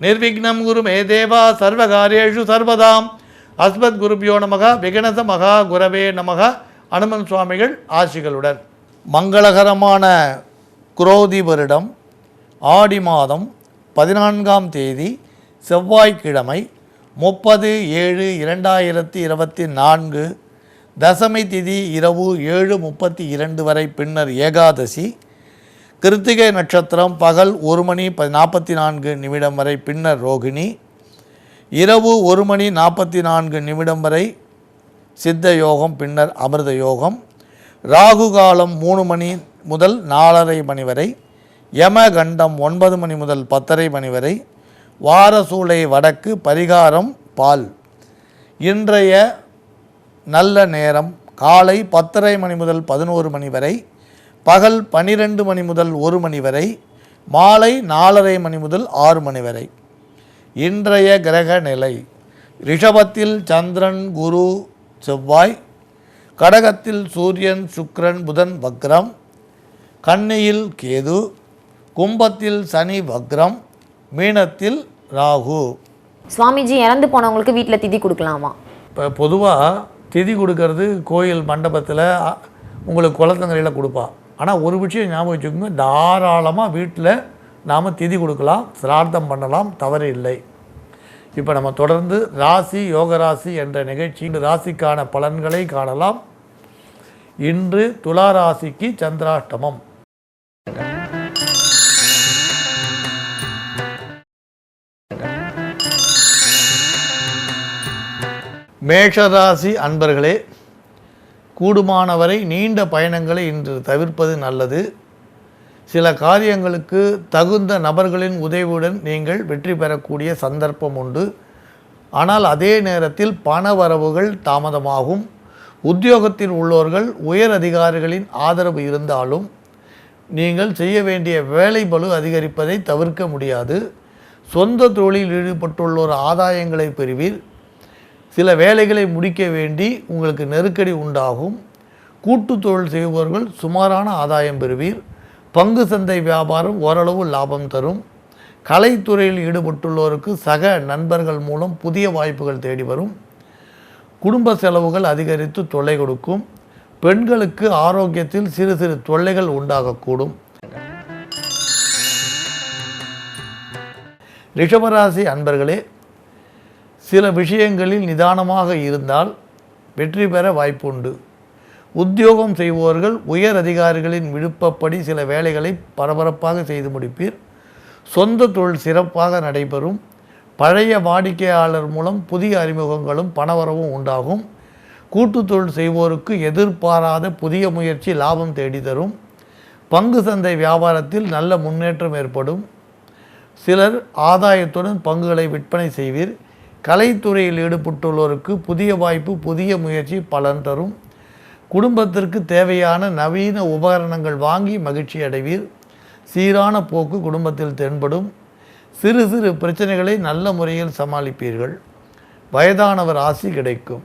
நிர்விக்னம் குரு மே தேவா சர்வகாரியேஷு சர்வதாம். அஸ்மத் குருபியோ நமக விகணச மகா குரவே நமக அனுமன் சுவாமிகள் ஆசிகளுடன். மங்களகரமான குரோதி வருடம் ஆடி மாதம் பதினான்காம் தேதி செவ்வாய்க்கிழமை முப்பது ஏழு இரண்டாயிரத்தி இருபத்தி நான்கு தசமி திதி இரவு ஏழு முப்பத்தி இரண்டு வரை பின்னர் ஏகாதசி கிருத்திகை நட்சத்திரம் பகல் ஒரு மணி ப நாற்பத்தி நான்கு நிமிடம் வரை பின்னர் ரோகிணி. இரவு ஒரு மணி நாற்பத்தி நான்கு நிமிடம் வரை சித்த யோகம் பின்னர் அமிர்த யோகம். ராகு காலம் மூணு மணி முதல் நாலரை மணி வரை யமகண்டம் ஒன்பது மணி முதல் பத்தரை மணி வரை வாரசூளை வடக்கு பரிகாரம் பால். இன்றைய நல்ல நேரம் காலை பத்தரை மணி முதல் பதினோரு மணி வரை பகல் பன்னிரெண்டு மணி முதல் ஒரு மணி வரை மாலை நாலரை மணி முதல் ஆறு மணி வரை. இன்றைய கிரக நிலை ரிஷபத்தில் சந்திரன் குரு செவ்வாய் கடகத்தில் சூரியன் சுக்கிரன் புதன் வக்ரம் கன்னியில் கேது கும்பத்தில் சனி வக்ரம் மீனத்தில் ராகு. சுவாமிஜி இறந்து போனவங்களுக்கு வீட்டில் திதி கொடுக்கலாமா? இப்போ பொதுவாக திதி கொடுக்கறது கோயில் மண்டபத்தில் உங்களுக்கு குளத்தங்கரையில் கொடுப்பா. ஆனால் ஒரு விஷயம் ஞாபகம் வச்சுக்கோங்க. தாராளமாக வீட்டில் நாம் திதி கொடுக்கலாம் சிரார்த்தம் பண்ணலாம் தவறு இல்லை. இப்போ நம்ம தொடர்ந்து ராசி யோக ராசி என்ற நிகழ்ச்சி ராசிக்கான பலன்களை காணலாம். இன்று துலா ராசிக்கு சந்திராஷ்டமம். மேஷராசி அன்பர்களே கூடுமானவரை நீண்ட பயணங்களை இன்று தவிர்ப்பது நல்லது. சில காரியங்களுக்கு தகுந்த நபர்களின் உதவியுடன் நீங்கள் வெற்றி பெறக்கூடிய சந்தர்ப்பம் உண்டு. ஆனால் அதே நேரத்தில் பண வரவுகள் தாமதமாகும். உத்தியோகத்தில் உள்ளவர்கள் உயர் அதிகாரிகளின் ஆதரவு இருந்தாலும் நீங்கள் செய்ய வேண்டிய வேலை பலு அதிகரிப்பதை தவிர்க்க முடியாது. சொந்த தொழிலில் ஈடுபட்டுள்ளோர் ஆதாயங்களை பெறுவீர். சில வேலைகளை முடிக்க வேண்டி உங்களுக்கு நெருக்கடி உண்டாகும். கூட்டு தொழில் செய்பவர்கள் சுமாரான ஆதாயம் பெறுவீர். பங்கு சந்தை வியாபாரம் ஓரளவு லாபம் தரும். கலைத்துறையில் ஈடுபட்டுள்ளோருக்கு சக நண்பர்கள் மூலம் புதிய வாய்ப்புகள் தேடி வரும். குடும்ப செலவுகள் அதிகரித்து தொல்லை கொடுக்கும். பெண்களுக்கு ஆரோக்கியத்தில் சிறு சிறு தொல்லைகள் உண்டாகக்கூடும். ரிஷபராசி அன்பர்களே சில விஷயங்களில் நிதானமாக இருந்தால் வெற்றி பெற வாய்ப்புண்டு. உத்தியோகம் செய்பவர்கள் உயர் அதிகாரிகளின் விருப்பப்படி சில வேலைகளை பரபரப்பாக செய்து முடிப்பீர். சொந்த தொழில் சிறப்பாக நடைபெறும். பழைய வாடிக்கையாளர் மூலம் புதிய அறிமுகங்களும் பணவரவும் உண்டாகும். கூட்டுத் தொழில் செய்வோருக்கு எதிர்பாராத புதிய முயற்சி லாபம் தேடி தரும் பங்கு சந்தை வியாபாரத்தில் நல்ல முன்னேற்றம் ஏற்படும். சிலர் ஆதாயத்துடன் பங்குகளை விற்பனை செய்வீர். கலைத்துறையில் ஈடுபட்டுள்ளோருக்கு புதிய வாய்ப்பு புதிய முயற்சி பலன் தரும். குடும்பத்திற்கு தேவையான நவீன உபகரணங்கள் வாங்கி மகிழ்ச்சி அடைவீர். சீரான போக்கு குடும்பத்தில் தென்படும். சிறு சிறு பிரச்சனைகளை நல்ல முறையில் சமாளிப்பீர்கள். வயதானவர் ஆசி கிடைக்கும்.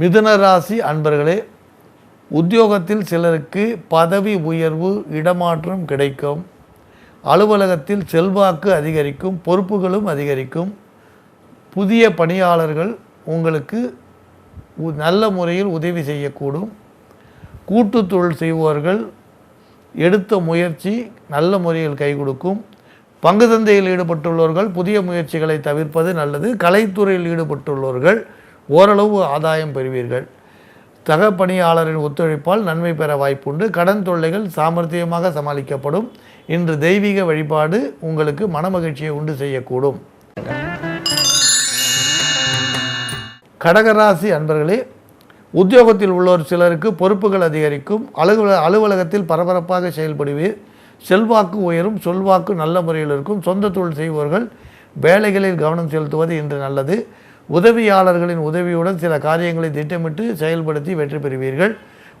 மிதுன ராசி அன்பர்களே உத்தியோகத்தில் சிலருக்கு பதவி உயர்வு இடமாற்றம் கிடைக்கும். அலுவலகத்தில் செல்வாக்கு அதிகரிக்கும் பொறுப்புகளும் அதிகரிக்கும். புதிய பணியாளர்கள் உங்களுக்கு உ- நல்ல முறையில் உதவி செய்யக்கூடும். கூட்டுத் தொழில் செய்பவர்கள் எடுத்த முயற்சி நல்ல முறையில் கை கொடுக்கும். பங்கு சந்தையில் ஈடுபட்டுள்ளவர்கள் புதிய முயற்சிகளை தவிர்ப்பது நல்லது. கலைத்துறையில் ஈடுபட்டுள்ளவர்கள் ஓரளவு ஆதாயம் பெறுவீர்கள். சக பணியாளரின் ஒத்துழைப்பால் நன்மை பெற வாய்ப்புண்டு. கடன் தொல்லைகள் சாமர்த்தியமாக சமாளிக்கப்படும். இன்று தெய்வீக வழிபாடு உங்களுக்கு மனமகிழ்ச்சியை உண்டு செய்யக்கூடும். கடகராசி அன்பர்களே உத்தியோகத்தில் உள்ளோர் சிலருக்கு பொறுப்புகள் அதிகரிக்கும். அலுவல அலுவலகத்தில் பரபரப்பாக செயல்படுவீர். செல்வாக்கு உயரும் சொல்வாக்கு நல்ல முறையில் இருக்கும். சொந்த தொழில் செய்பவர்கள் வேலைகளில் கவனம் செலுத்துவது இன்று நல்லது. உதவியாளர்களின் உதவியுடன் சில காரியங்களை திட்டமிட்டு செயல்படுத்தி வெற்றி பெறுவீர்கள்.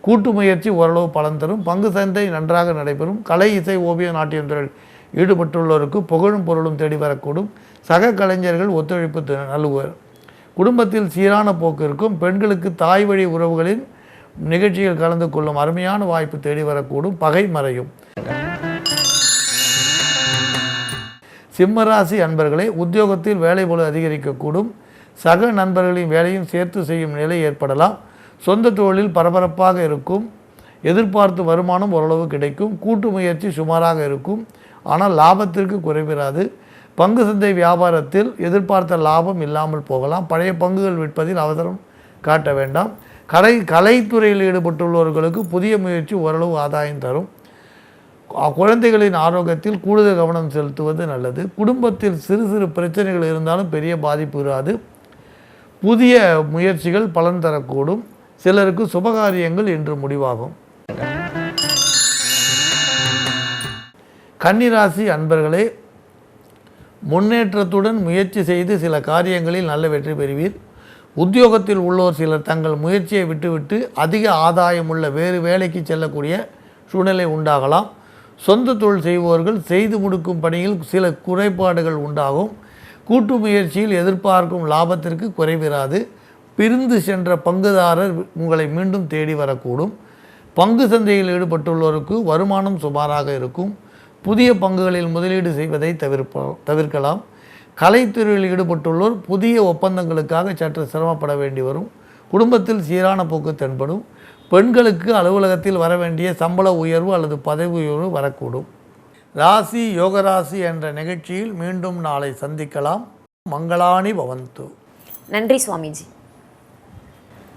கூட்டு முயற்சி ஓரளவு பலன் தரும். பங்கு சந்தை நன்றாக நடைபெறும். கலை இசை ஓவிய நாட்டியம் ஈடுபட்டுள்ளோருக்கு புகழும் பொருளும் தேடி வரக்கூடும். சக கலைஞர்கள் ஒத்துழைப்பு நல்குவர். குடும்பத்தில் சீரான போக்கு இருக்கும். பெண்களுக்கு தாய் வழி உறவுகளின் நிகழ்ச்சியில் கலந்து கொள்ளும் அருமையான வாய்ப்பு தேடி வரக்கூடும். பகை மறையும். சிம்மராசி அன்பர்களே உத்தியோகத்தில் வேலை போல அதிகரிக்கக்கூடும். சக நண்பர்களின் வேலையும் சேர்த்து செய்யும் நிலை ஏற்படலாம். சொந்த தொழிலில் பரபரப்பாக இருக்கும் எதிர்பார்த்து வருமானம் ஓரளவு கிடைக்கும் கூட்டு முயற்சி சுமாராக இருக்கும் ஆனால் லாபத்திற்கு குறைவிராது. பங்கு சந்தை வியாபாரத்தில் எதிர்பார்த்த லாபம் இல்லாமல் போகலாம். பழைய பங்குகள் விற்பதில் அவசரம் காட்ட வேண்டாம். கலை கலைத்துறையில் ஈடுபட்டுள்ளவர்களுக்கு புதிய முயற்சி ஓரளவு ஆதாயம் தரும். குழந்தைகளின் ஆரோக்கியத்தில் கூடுதல் கவனம் செலுத்துவது நல்லது. குடும்பத்தில் சிறு சிறு பிரச்சனைகள் இருந்தாலும் பெரிய பாதிப்பு இராது புதிய முயற்சிகள் பலன் தரக்கூடும். சிலருக்கு சுபகாரியங்கள் இன்று முடிவாகும். கன்னிராசி அன்பர்களே முன்னேற்றத்துடன் முயற்சி செய்து சில காரியங்களில் நல்ல வெற்றி பெறுவீர். உத்தியோகத்தில் உள்ளோர் சிலர் தங்கள் முயற்சியை விட்டுவிட்டு அதிக ஆதாயமுள்ள வேறு வேலைக்கு செல்லக்கூடிய சூழ்நிலை உண்டாகலாம். சொந்த தொழில் செய்பவர்கள் செய்து முடிக்கும் பணியில் சில குறைபாடுகள் உண்டாகும். கூட்டு முயற்சியில் எதிர்பார்க்கும் லாபத்திற்கு குறைவிராது. பிரிந்து சென்ற பங்குதாரர் உங்களை மீண்டும் தேடி வரக்கூடும். பங்கு சந்தையில் ஈடுபட்டுள்ளோருக்கு வருமானம் சுமாராக இருக்கும். புதிய பங்குகளில் முதலீடு செய்வதை தவிர்ப்ப தவிர்க்கலாம். கலைத்துறையில் ஈடுபட்டுள்ளோர் புதிய ஒப்பந்தங்களுக்காக சற்று சிரமப்பட வேண்டி வரும். குடும்பத்தில் சீரான போக்கு தென்படும். பெண்களுக்கு அலுவலகத்தில் வர வேண்டிய சம்பள உயர்வு அல்லது பதவி உயர்வு வரக்கூடும். ராசி யோகராசி என்ற நிகழ்ச்சியில் மீண்டும் நாளை சந்திக்கலாம். மங்களாணி பவந்து. நன்றி சுவாமிஜி.